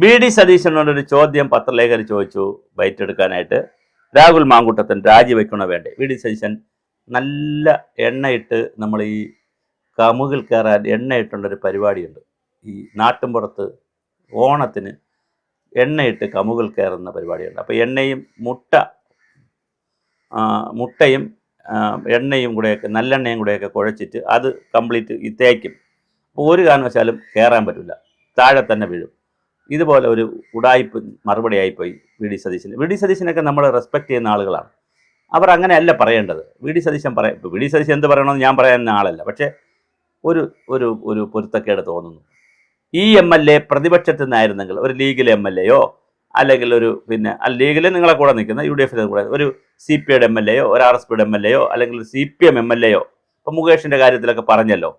B D സതീശനോടൊരു ചോദ്യം പത്രലേഖകർ ചോദിച്ചു byte എടുക്കാനായിട്ട് രാഹുൽ മാങ്കുട്ടത്തൻ രാജിവെക്കണോ വേണ്ടേ? ബി ഡി സതീശൻ നല്ല എണ്ണയിട്ട് നമ്മൾ ഈ കമുകിൽ കയറാൻ എണ്ണയിട്ടുള്ളൊരു പരിപാടിയുണ്ട്. ഈ നാട്ടിൻപുറത്ത് ഓണത്തിന് എണ്ണയിട്ട് കമുകൾ കയറുന്ന പരിപാടിയുണ്ട്. അപ്പോൾ എണ്ണയും മുട്ട മുട്ടയും എണ്ണയും കൂടെയൊക്കെ നല്ലെണ്ണയും കൂടെയൊക്കെ കുഴച്ചിട്ട് അത് കംപ്ലീറ്റ് ഈ തേക്കും അപ്പോൾ ഒരു കാരണവശാലും കയറാൻ പറ്റില്ല താഴെ തന്നെ വീഴും. ഇതുപോലെ ഒരു ഉടായ്പ് മറുപടിയായിപ്പോയി വി ഡി സതീശന്. വി ഡി സതീശനൊക്കെ നമ്മൾ റെസ്പെക്ട് ചെയ്യുന്ന ആളുകളാണ്. അവർ അങ്ങനെയല്ല പറയേണ്ടത്. വി ഡി സതീശൻ പറയാം വി ഡി സതീശൻ എന്ത് പറയണമെന്ന് ഞാൻ പറയുന്ന ആളല്ല. പക്ഷേ ഒരു ഒരു ഒരു പൊരുത്തക്കേട് തോന്നുന്നു. ഈ എം എൽ എ പ്രതിപക്ഷത്തു നിന്നായിരുന്നെങ്കിൽ ഒരു ലീഗിലെ എം എൽ എയോ അല്ലെങ്കിൽ ഒരു പിന്നെ ആ ലീഗിൽ നിങ്ങളെ കൂടെ നിൽക്കുന്ന യു ഡി എഫിലെ കൂടെ ഒരു സി പി ഐയുടെ എം എൽ എയോ ഒരു ആർ എസ് പിയുടെ എം എൽ എയോ അല്ലെങ്കിൽ C P M M L എയോ. ഇപ്പം മുകേഷിന്റെ കാര്യത്തിലൊക്കെ പറഞ്ഞല്ലോ.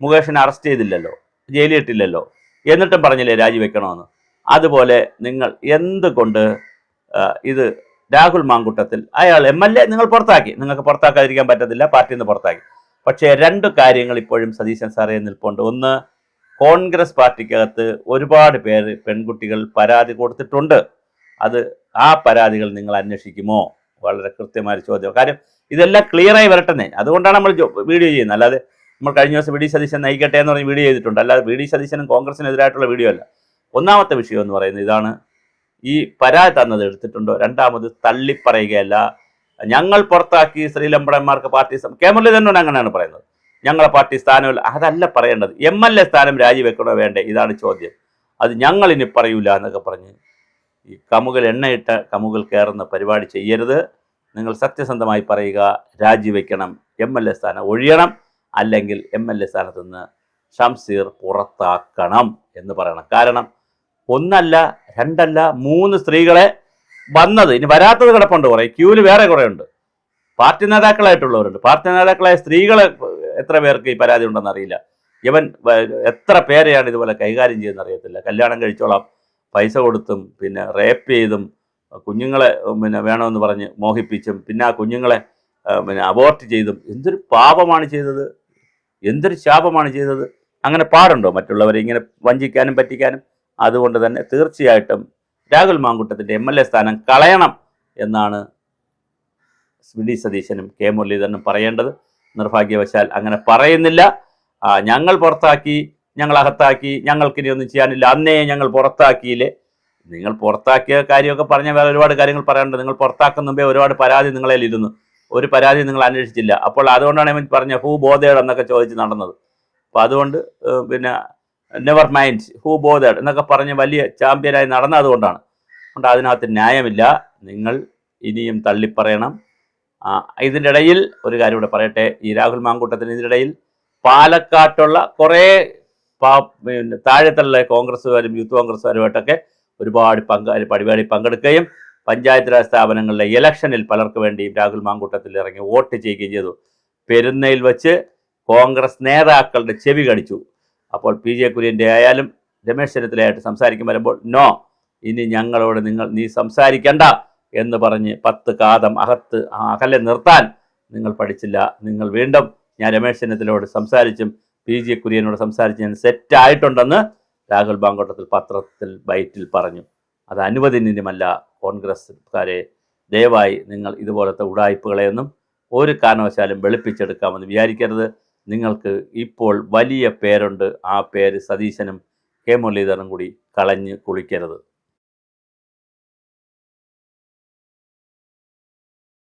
മുകേഷിനെ അറസ്റ്റ് ചെയ്തില്ലല്ലോ. ജയിലിൽ ഇട്ടില്ലല്ലോ. എന്നിട്ടും പറഞ്ഞില്ലേ രാജിവെക്കണമെന്ന് അതുപോലെ നിങ്ങൾ എന്തുകൊണ്ട് ഇത് രാഹുൽ മാങ്കുട്ടത്തിൽ അയാൾ എം എൽ എ നിങ്ങൾ പുറത്താക്കി. നിങ്ങൾക്ക് പുറത്താക്കാതിരിക്കാൻ പറ്റത്തില്ല പാർട്ടിയിൽ നിന്ന് പുറത്താക്കി. പക്ഷേ രണ്ട് കാര്യങ്ങൾ ഇപ്പോഴും സതീശൻ സാറേ നിൽപ്പുണ്ട്. ഒന്ന് കോൺഗ്രസ് പാർട്ടിക്കകത്ത് ഒരുപാട് പേര് പെൺകുട്ടികൾ പരാതി കൊടുത്തിട്ടുണ്ട്. അത് ആ പരാതികൾ നിങ്ങൾ അന്വേഷിക്കുമോ? വളരെ കൃത്യമായ ചോദ്യം. കാര്യം ഇതെല്ലാം ക്ലിയറായി വരട്ടെന്നേ. അതുകൊണ്ടാണ് നമ്മൾ വീഡിയോ ചെയ്യുന്നത്. അല്ലാതെ നമ്മൾ കഴിഞ്ഞ ദിവസം വി ഡി സതീശൻ നയിക്കട്ടെ എന്ന് പറഞ്ഞ് വീഡിയോ ചെയ്തിട്ടുണ്ട്. അല്ലാതെ വി ഡി സതീശനും കോൺഗ്രസിനെതിരായിട്ടുള്ള വീഡിയോ അല്ല. ഒന്നാമത്തെ വിഷയം എന്ന് പറയുന്നത് ഇതാണ്. ഈ പരാതി തന്നത് എടുത്തിട്ടുണ്ടോ? രണ്ടാമത് തള്ളിപ്പറയുകയല്ല. ഞങ്ങൾ പുറത്താക്കി ശ്രീലമ്പടന്മാർക്ക് പാർട്ടി കെ മുരളീധരനോട് അങ്ങനെയാണ് പറയുന്നത്. ഞങ്ങളെ പാർട്ടി സ്ഥാനമില്ല. അതല്ല പറയേണ്ടത്. എം എൽ എ സ്ഥാനം രാജിവെക്കണോ വേണ്ടേ? ഇതാണ് ചോദ്യം. അത് ഞങ്ങൾ ഇനി പറയൂല എന്നൊക്കെ പറഞ്ഞ് ഈ കമുകൾ എണ്ണയിട്ട കമുകൾ കയറുന്ന പരിപാടി ചെയ്യരുത്. നിങ്ങൾ സത്യസന്ധമായി പറയുക രാജിവെക്കണം എം എൽ എ സ്ഥാനം ഒഴിയണം. അല്ലെങ്കിൽ എം എൽ എ സ്ഥാനത്ത് നിന്ന് ഷംസീർ പുറത്താക്കണം എന്ന് പറയണം. കാരണം ഒന്നല്ല രണ്ടല്ല മൂന്ന് സ്ത്രീകളെ വന്നത് ഇനി വരാത്തത് കിടപ്പുണ്ട് കുറേ ക്യൂവിൽ വേറെ കുറേ ഉണ്ട്. പാർട്ടി നേതാക്കളായിട്ടുള്ളവരുണ്ട്. പാർട്ടി നേതാക്കളായ സ്ത്രീകളെ എത്ര പേർക്ക് ഈ പരാതി ഉണ്ടെന്ന് അറിയില്ല. ഇവൻ എത്ര പേരെയാണ് ഇതുപോലെ കൈകാര്യം ചെയ്യുന്ന അറിയത്തില്ല. കല്യാണം കഴിച്ചോളാം പൈസ കൊടുത്തും പിന്നെ റേപ്പ് ചെയ്തും കുഞ്ഞുങ്ങളെ പിന്നെ വേണമെന്ന് പറഞ്ഞ് മോഹിപ്പിച്ചും പിന്നെ ആ കുഞ്ഞുങ്ങളെ പിന്നെ അബോർട്ട് ചെയ്തും എന്തൊരു പാപമാണ് ചെയ്തത്. എന്തൊരു ശാപമാണ് ചെയ്തത്? അങ്ങനെ പാടുണ്ടോ മറ്റുള്ളവരെ ഇങ്ങനെ വഞ്ചിക്കാനും പറ്റിക്കാനും? അതുകൊണ്ട് തന്നെ തീർച്ചയായിട്ടും രാഹുൽ മാങ്കുട്ടത്തിന്റെ എം എൽ എ സ്ഥാനം കളയണം എന്നാണ് വി സതീശനും കെ മുരളീധരനും പറയേണ്ടത്. നിർഭാഗ്യവശാൽ അങ്ങനെ പറയുന്നില്ല. ഞങ്ങൾ പുറത്താക്കി ഞങ്ങൾ അകത്താക്കി ഞങ്ങൾക്കിനി ഒന്നും ചെയ്യാനില്ല. അന്നേ ഞങ്ങൾ പുറത്താക്കിയില്ലേ? നിങ്ങൾ പുറത്താക്കിയ കാര്യമൊക്കെ പറഞ്ഞ വേറെ ഒരുപാട് കാര്യങ്ങൾ പറയാനുണ്ട്. നിങ്ങൾ പുറത്താക്കുന്ന മുമ്പേ ഒരുപാട് പരാതി നിങ്ങളെ ഇരുന്നു ഒരു പരാതി നിങ്ങൾ അന്വേഷിച്ചില്ല. അപ്പോൾ അതുകൊണ്ടാണ് ഞാൻ പറഞ്ഞ ഹൂ ബോധേഡ് എന്നൊക്കെ ചോദിച്ച് നടന്നത്. അപ്പോൾ അതുകൊണ്ട് പിന്നെ നെവർ മൈൻഡ് ഹൂ ബോധേഡ് എന്നൊക്കെ പറഞ്ഞ് വലിയ ചാമ്പ്യനായി നടന്നതുകൊണ്ടാണ് അതുകൊണ്ട് അതിനകത്ത് ന്യായമില്ല. നിങ്ങൾ ഇനിയും തള്ളിപ്പറയണം. ഇതിന്റെ ഇടയിൽ ഒരു കാര്യം കൂടെ പറയട്ടെ. ഈ രാഹുൽ മാങ്കൂട്ടത്തിന് ഇതിനിടയിൽ പാലക്കാട്ടുള്ള കുറേ പാ താഴെത്തുള്ള കോൺഗ്രസ്സുകാരും യൂത്ത് കോൺഗ്രസ്സുകാരുമായിട്ടൊക്കെ ഒരുപാട് പങ്കാളി പരിപാടി പങ്കെടുക്കുകയും പഞ്ചായത്ത് രാജ് സ്ഥാപനങ്ങളിലെ ഇലക്ഷനിൽ പലർക്ക് വേണ്ടിയും രാഹുൽ മാങ്കൂട്ടത്തിൽ ഇറങ്ങി വോട്ട് ചെയ്യുകയും ചെയ്തു. പെരുന്നയിൽ വെച്ച് കോൺഗ്രസ് നേതാക്കളുടെ ചെവി കടിച്ചു. അപ്പോൾ പി ജെ കുര്യന്റെ ആയാലും രമേശ് ചെന്നിത്തലയായിട്ട് സംസാരിക്കും വരുമ്പോൾ നോ ഇനി ഞങ്ങളോട് നിങ്ങൾ നീ സംസാരിക്കണ്ട എന്ന് പറഞ്ഞ് പത്ത് കാതം അകത്ത് അകലെ നിർത്താൻ നിങ്ങൾ പഠിച്ചില്ല. നിങ്ങൾ വീണ്ടും ഞാൻ രമേശ് ചെന്നിത്തലയോട് സംസാരിച്ചും പി ജെ കുര്യനോട് സംസാരിച്ച് ഞാൻ സെറ്റായിട്ടുണ്ടെന്ന് രാഹുൽ ബാങ്കോട്ടത്തിൽ പത്രത്തിൽ ബൈറ്റിൽ പറഞ്ഞു. അത് അനുവദനീയമല്ല. കോൺഗ്രസ്സുകാരെ ദയവായി നിങ്ങൾ ഇതുപോലത്തെ ഉടായ്പകളെയൊന്നും ഒരു കാരണവശാലും വെളുപ്പിച്ചെടുക്കാമെന്ന് വിചാരിക്കരുത്. നിങ്ങൾക്ക് ഇപ്പോൾ വലിയ പേരുണ്ട്. ആ പേര് സതീശനും കെ മുരളീധരനും കൂടി കളഞ്ഞ് കുളിക്കരുത്.